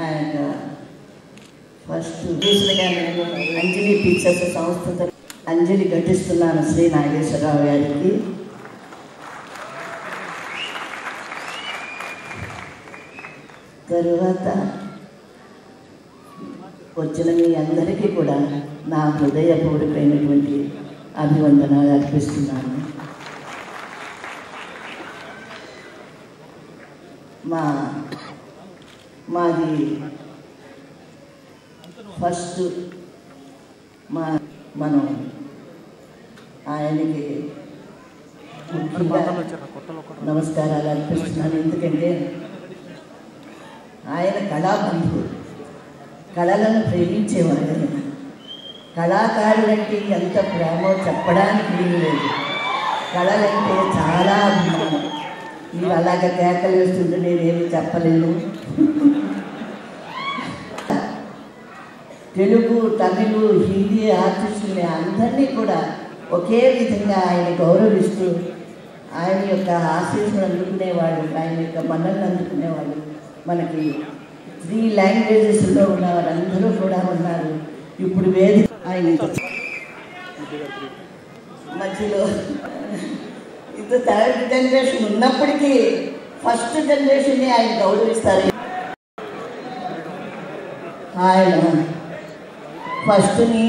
And first నేను అంజలి pictures సంస్థ అంజలి ఘటిస్తున్నాను శ్రీ నాగేశ్వరరావు గారికి. తరువాత వచ్చిన మీ అందరికీ కూడా నా హృదయపూర్వకమైనటువంటి అభివందనాలు అర్పిస్తున్నాను. మా మాది ఫస్ట్ మా మనం ఆయనకి నమస్కారాలు అర్పిస్తున్నాను. ఎందుకంటే ఆయన కళాబంధువు కళలను ప్రేమించేవాడు ఆయన. కళాకారులంటే ఎంత ప్రేమో చెప్పడానికి లేదు. కళలంటే చాలా అభిమానం. మీరు అలాగ కేకలు వేస్తుంటే నేనేమి చెప్పలేను తెలుగు తమిళు హిందీ ఆర్టిస్టుల్ని అందరినీ కూడా ఒకే విధంగా ఆయన గౌరవిస్తూ ఆయన యొక్క ఆశీస్సులు అందుకునేవాడు ఆయన యొక్క మన్నలు అందుకునేవాడు. మనకి త్రీ లాంగ్వేజెస్లో ఉన్న వారందరూ కూడా ఉన్నారు. ఇప్పుడు వేది ఆయన. మధ్యలో ఇంత థర్డ్ జనరేషన్ ఉన్నప్పటికీ ఫస్ట్ జనరేషన్ని ఆయన గౌరవిస్తారు. ఆయన ఫస్ట్ని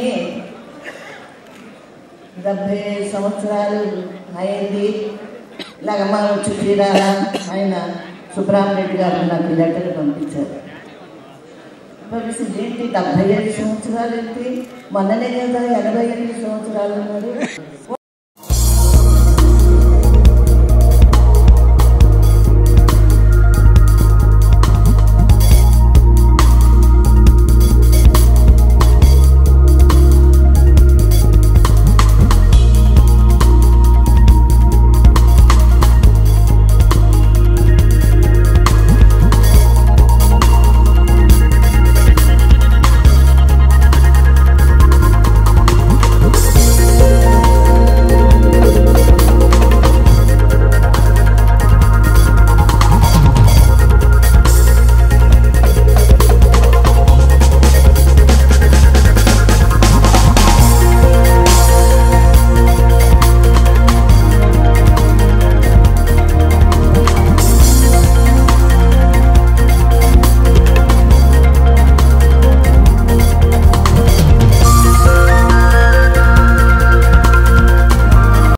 డెబ్భై సంవత్సరాలు అయింది. ఇలాగ మనం వచ్చి ఆయన సుబ్రహ్మరెడ్డి గారు నాకు లెటర్ పంపించారు. పంపిస్తే ఏంటి డెబ్బై ఐదు సంవత్సరాలు ఏంటి? మొన్ననే కదా ఎనభై ఎనిమిది సంవత్సరాలు ఉన్నారు